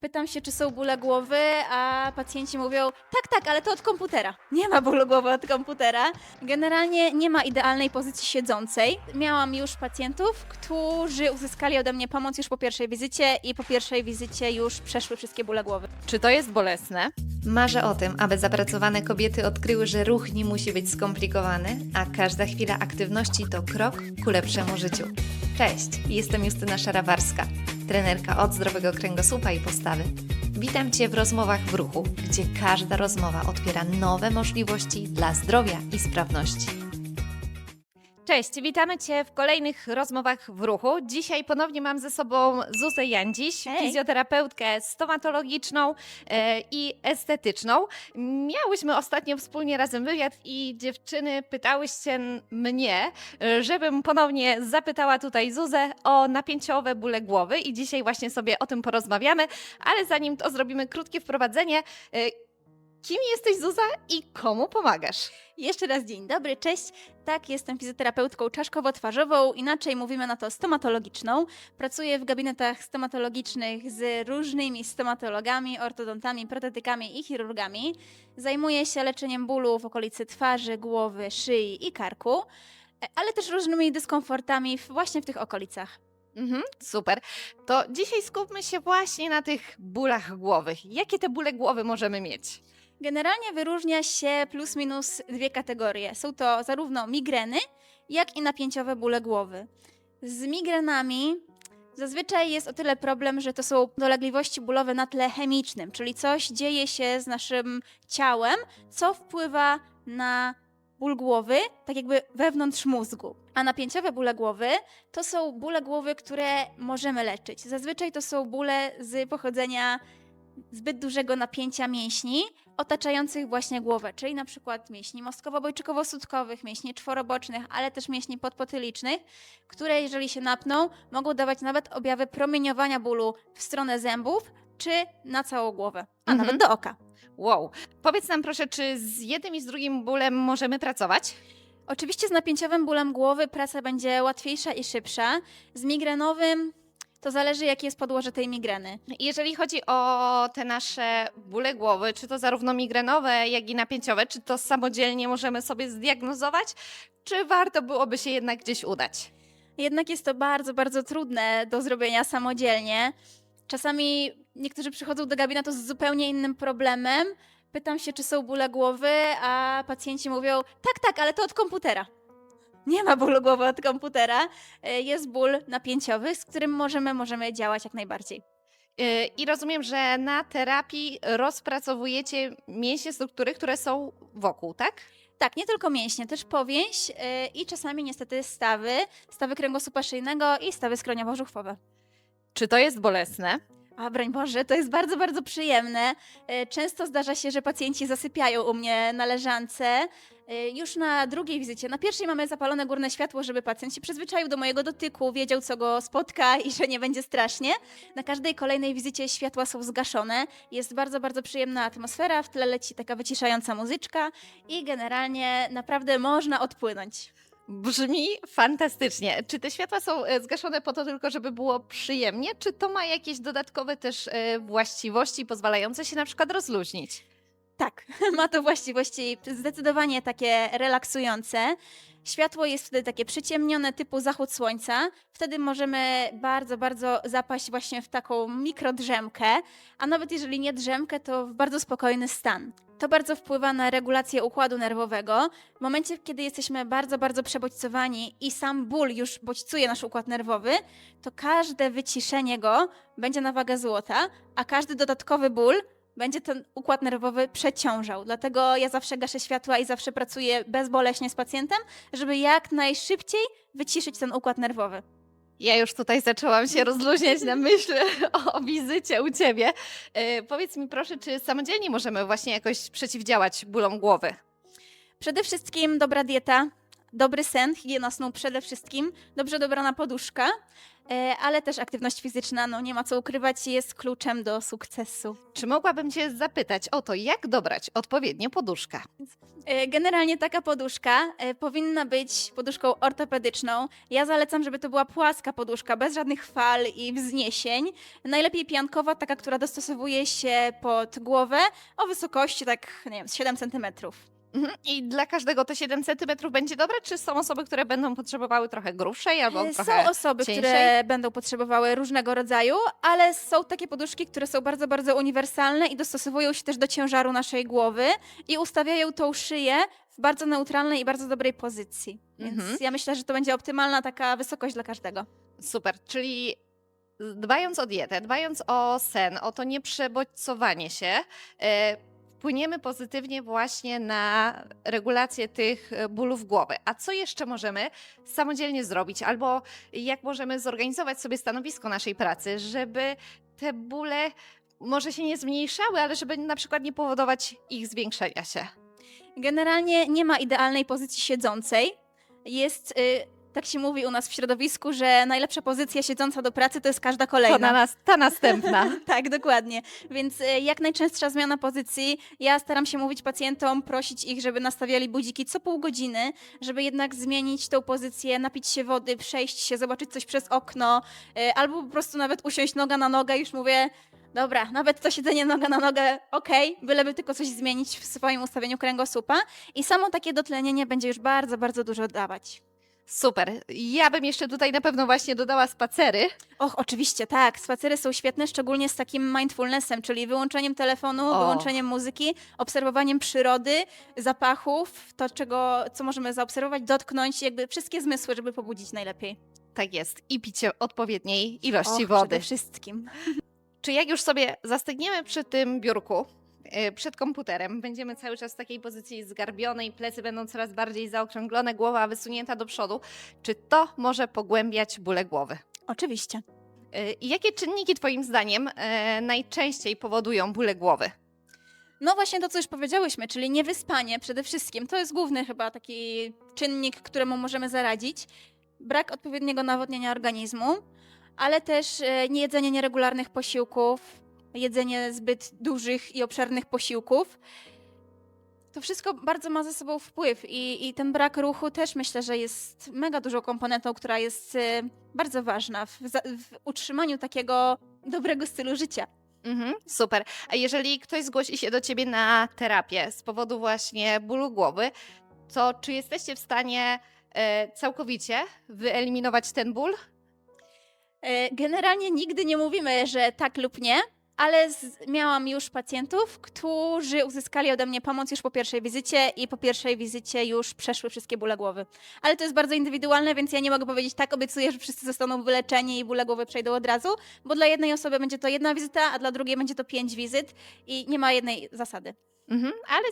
Pytam się, czy są bóle głowy, a pacjenci mówią, tak, tak, ale to od komputera. Nie ma bólu głowy od komputera. Generalnie nie ma idealnej pozycji siedzącej. Miałam już pacjentów, którzy uzyskali ode mnie pomoc już po pierwszej wizycie i po pierwszej wizycie już przeszły wszystkie bóle głowy. Czy to jest bolesne? Marzę o tym, aby zapracowane kobiety odkryły, że ruch nie musi być skomplikowany, a każda chwila aktywności to krok ku lepszemu życiu. Cześć, jestem Justyna Szarawarska, trenerka od zdrowego kręgosłupa i postawy. Witam Cię w rozmowach w ruchu, gdzie każda rozmowa otwiera nowe możliwości dla zdrowia i sprawności. Cześć, witamy Cię w kolejnych rozmowach w ruchu. Dzisiaj ponownie mam ze sobą Zuzę Jandziś, Hej. fizjoterapeutkę stomatologiczną e, i estetyczną. Miałyśmy ostatnio wspólnie razem wywiad i dziewczyny pytałyście mnie, e, żebym ponownie zapytała tutaj Zuzę o napięciowe bóle głowy i dzisiaj właśnie sobie o tym porozmawiamy, ale zanim to zrobimy krótkie wprowadzenie. e, Kim jesteś Zuza i komu pomagasz? Jeszcze raz dzień dobry, cześć. Tak, jestem fizjoterapeutką czaszkowo-twarzową, inaczej mówimy na to stomatologiczną. Pracuję w gabinetach stomatologicznych z różnymi stomatologami, ortodontami, protetykami i chirurgami. Zajmuję się leczeniem bólu w okolicy twarzy, głowy, szyi i karku, ale też różnymi dyskomfortami właśnie w tych okolicach. Mhm, super. To dzisiaj skupmy się właśnie na tych bólach głowy. Jakie te bóle głowy możemy mieć? Generalnie wyróżnia się plus minus dwie kategorie. Są to zarówno migreny, jak i napięciowe bóle głowy. Z migrenami zazwyczaj jest o tyle problem, że to są dolegliwości bólowe na tle chemicznym, czyli coś dzieje się z naszym ciałem, co wpływa na ból głowy, tak jakby wewnątrz mózgu. A napięciowe bóle głowy to są bóle głowy, które możemy leczyć. Zazwyczaj to są bóle z pochodzenia zbyt dużego napięcia mięśni otaczających właśnie głowę, czyli na przykład mięśni mostkowo-bojczykowo-sutkowych, mięśni czworobocznych, ale też mięśni podpotylicznych, które jeżeli się napną, mogą dawać nawet objawy promieniowania bólu w stronę zębów czy na całą głowę, a Mhm. nawet do oka. Wow. Powiedz nam proszę, czy z jednym i z drugim bólem możemy pracować? Oczywiście z napięciowym bólem głowy praca będzie łatwiejsza i szybsza. Z migrenowym to zależy, jakie jest podłoże tej migreny. Jeżeli chodzi o te nasze bóle głowy, czy to zarówno migrenowe, jak i napięciowe, czy to samodzielnie możemy sobie zdiagnozować, czy warto byłoby się jednak gdzieś udać? Jednak jest to bardzo, bardzo trudne do zrobienia samodzielnie. Czasami niektórzy przychodzą do gabinetu z zupełnie innym problemem. Pytam się, czy są bóle głowy, a pacjenci mówią: tak, tak, ale to od komputera. Nie ma bólu głowy od komputera. E, Jest ból napięciowy, z którym możemy, możemy działać jak najbardziej. Yy, I rozumiem, że na terapii rozpracowujecie mięśnie struktury, które są wokół, tak? Tak, nie tylko mięśnie, też powięź e, i czasami niestety stawy, stawy kręgosłupa szyjnego i stawy skroniowo-żuchwowe. Czy to jest bolesne? A broń Boże, to jest bardzo, bardzo przyjemne. E, Często zdarza się, że pacjenci zasypiają u mnie na leżance. E, Już na drugiej wizycie, na pierwszej mamy zapalone górne światło, żeby pacjent się przyzwyczaił do mojego dotyku, wiedział co go spotka i że nie będzie strasznie. Na każdej kolejnej wizycie światła są zgaszone. Jest bardzo, bardzo przyjemna atmosfera, w tle leci taka wyciszająca muzyczka i generalnie naprawdę można odpłynąć. Brzmi fantastycznie. Czy te światła są e, zgaszone po to tylko, żeby było przyjemnie, czy to ma jakieś dodatkowe też e, właściwości pozwalające się na przykład rozluźnić? Tak, ma to właściwości zdecydowanie takie relaksujące. Światło jest wtedy takie przyciemnione, typu zachód słońca. Wtedy możemy bardzo, bardzo zapaść właśnie w taką mikrodrzemkę, a nawet jeżeli nie drzemkę, to w bardzo spokojny stan. To bardzo wpływa na regulację układu nerwowego. W momencie, kiedy jesteśmy bardzo, bardzo przebodźcowani i sam ból już bodźcuje nasz układ nerwowy, to każde wyciszenie go będzie na wagę złota, a każdy dodatkowy ból będzie ten układ nerwowy przeciążał. Dlatego ja zawsze gaszę światła i zawsze pracuję bezboleśnie z pacjentem, żeby jak najszybciej wyciszyć ten układ nerwowy. Ja już tutaj zaczęłam się rozluźniać na myśl o wizycie u ciebie. E, powiedz mi proszę, czy samodzielnie możemy właśnie jakoś przeciwdziałać bólom głowy? Przede wszystkim dobra dieta, dobry sen, higiena snu przede wszystkim, dobrze dobrana poduszka, e, ale też aktywność fizyczna, no nie ma co ukrywać, jest kluczem do sukcesu. Czy mogłabym Cię zapytać o to, jak dobrać odpowiednio poduszkę? E, Generalnie taka poduszka e, powinna być poduszką ortopedyczną. Ja zalecam, żeby to była płaska poduszka, bez żadnych fal i wzniesień. Najlepiej piankowa, taka, która dostosowuje się pod głowę o wysokości tak, nie wiem, z 7 centymetrów. Mhm. I dla każdego te 7 cm będzie dobre, czy są osoby, które będą potrzebowały trochę grubszej albo E, trochę Są osoby, cieńszej? które będą potrzebowały różnego rodzaju, ale są takie poduszki, które są bardzo, bardzo uniwersalne i dostosowują się też do ciężaru naszej głowy i ustawiają tą szyję w bardzo neutralnej i bardzo dobrej pozycji. Więc Mhm. ja myślę, że to będzie optymalna taka wysokość dla każdego. Super, czyli dbając o dietę, dbając o sen, o to nieprzebodźcowanie się, e, wpłyniemy pozytywnie właśnie na regulację tych e, bólów głowy. A co jeszcze możemy samodzielnie zrobić? Albo jak możemy zorganizować sobie stanowisko naszej pracy, żeby te bóle może się nie zmniejszały, ale żeby na przykład nie powodować ich zwiększenia się? Generalnie nie ma idealnej pozycji siedzącej. Jest, y, tak się mówi u nas w środowisku, że najlepsza pozycja siedząca do pracy to jest każda kolejna. To na nas, ta następna. tak, dokładnie. Więc e, jak najczęstsza zmiana pozycji. Ja staram się mówić pacjentom, prosić ich, żeby nastawiali budziki co pół godziny, żeby jednak zmienić tą pozycję, napić się wody, przejść się, zobaczyć coś przez okno, e, albo po prostu nawet usiąść noga na nogę. Już mówię, dobra, nawet to siedzenie noga na nogę, okej, byleby tylko coś zmienić w swoim ustawieniu kręgosłupa. I samo takie dotlenienie będzie już bardzo, bardzo dużo dawać. Super. Ja bym jeszcze tutaj na pewno właśnie dodała spacery. Och, oczywiście, tak. Spacery są świetne, szczególnie z takim mindfulnessem, czyli wyłączeniem telefonu, O. wyłączeniem muzyki, obserwowaniem przyrody, zapachów, to czego, co możemy zaobserwować, dotknąć, jakby wszystkie zmysły, żeby pobudzić najlepiej. Tak jest. I picie odpowiedniej ilości Och, wody. Przede wszystkim. Czy jak już sobie zastygniemy przy tym biurku, przed komputerem, będziemy cały czas w takiej pozycji zgarbionej, plecy będą coraz bardziej zaokrąglone, głowa wysunięta do przodu, czy to może pogłębiać bóle głowy? Oczywiście. Yy, I jakie czynniki Twoim zdaniem yy, najczęściej powodują bóle głowy? No właśnie to, co już powiedziałyśmy, czyli niewyspanie przede wszystkim. To jest główny chyba taki czynnik, któremu możemy zaradzić. Brak odpowiedniego nawodnienia organizmu, ale też e, niejedzenie nieregularnych posiłków, jedzenie zbyt dużych i obszernych posiłków. To wszystko bardzo ma ze sobą wpływ i, i ten brak ruchu też myślę, że jest mega dużą komponentą, która jest e, bardzo ważna w, w utrzymaniu takiego dobrego stylu życia. Mhm, super. A jeżeli ktoś zgłosi się do Ciebie na terapię z powodu właśnie bólu głowy, to czy jesteście w stanie e, całkowicie wyeliminować ten ból? E, Generalnie nigdy nie mówimy, że tak lub nie, ale z, miałam już pacjentów, którzy uzyskali ode mnie pomoc już po pierwszej wizycie i po pierwszej wizycie już przeszły wszystkie bóle głowy. Ale to jest bardzo indywidualne, więc ja nie mogę powiedzieć tak, obiecuję, że wszyscy zostaną wyleczeni i bóle głowy przejdą od razu, bo dla jednej osoby będzie to jedna wizyta, a dla drugiej będzie to pięć wizyt i nie ma jednej zasady. Mhm, ale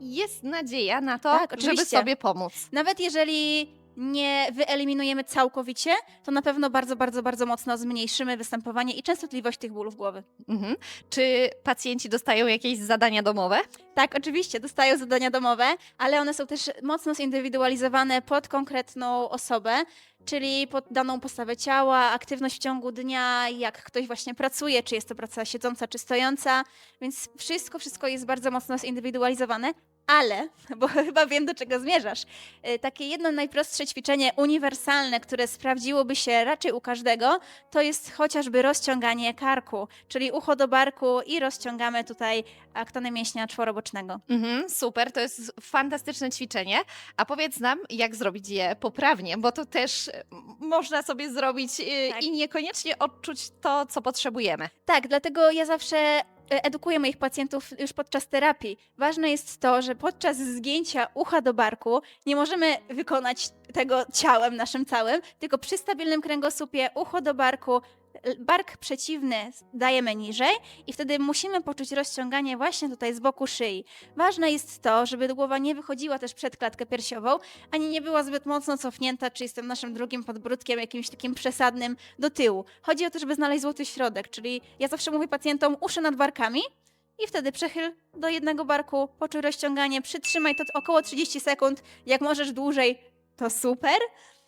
jest nadzieja na to, Tak, żeby sobie pomóc. Nawet jeżeli nie wyeliminujemy całkowicie, to na pewno bardzo, bardzo, bardzo mocno zmniejszymy występowanie i częstotliwość tych bólów głowy. Mhm. Czy pacjenci dostają jakieś zadania domowe? Tak, oczywiście, dostają zadania domowe, ale one są też mocno zindywidualizowane pod konkretną osobę, czyli pod daną postawę ciała, aktywność w ciągu dnia, jak ktoś właśnie pracuje, czy jest to praca siedząca, czy stojąca, więc wszystko, wszystko jest bardzo mocno zindywidualizowane. Ale, bo chyba wiem, do czego zmierzasz, y, takie jedno najprostsze ćwiczenie uniwersalne, które sprawdziłoby się raczej u każdego, to jest chociażby rozciąganie karku, czyli ucho do barku i rozciągamy tutaj aktony mięśnia czworobocznego. Mhm, super, to jest fantastyczne ćwiczenie. A powiedz nam, jak zrobić je poprawnie, bo to też e, można sobie zrobić e, Tak. i niekoniecznie odczuć to, co potrzebujemy. Tak, dlatego ja zawsze e, edukuję moich pacjentów już podczas terapii. Ważne jest to, że podczas zgięcia ucha do barku nie możemy wykonać tego ciałem naszym całym, tylko przy stabilnym kręgosłupie ucho do barku, bark przeciwny dajemy niżej i wtedy musimy poczuć rozciąganie właśnie tutaj z boku szyi. Ważne jest to, żeby głowa nie wychodziła też przed klatkę piersiową, ani nie była zbyt mocno cofnięta, czy z tym naszym drugim podbródkiem jakimś takim przesadnym do tyłu. Chodzi o to, żeby znaleźć złoty środek, czyli ja zawsze mówię pacjentom uszy nad barkami i wtedy przechyl do jednego barku, poczuj rozciąganie, przytrzymaj to około 30 sekund, jak możesz dłużej, to super,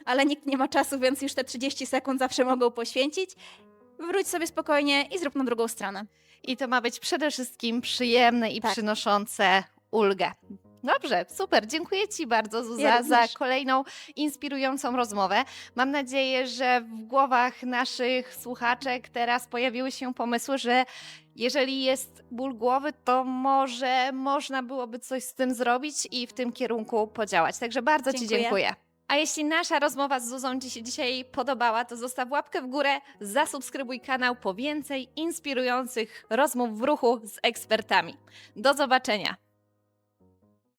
ale nikt nie ma czasu, więc już te 30 sekund zawsze mogą poświęcić. Wróć sobie spokojnie i zrób na drugą stronę. I to ma być przede wszystkim przyjemne i Tak. przynoszące ulgę. Dobrze, super. Dziękuję Ci bardzo, Zuza, Ja za kolejną inspirującą rozmowę. Mam nadzieję, że w głowach naszych słuchaczek teraz pojawiły się pomysły, że jeżeli jest ból głowy, to może można byłoby coś z tym zrobić i w tym kierunku podziałać. Także bardzo Ci Dziękuję. dziękuję. A jeśli nasza rozmowa z Zuzą Ci się dzisiaj podobała, to zostaw łapkę w górę, zasubskrybuj kanał po więcej inspirujących rozmów w ruchu z ekspertami. Do zobaczenia!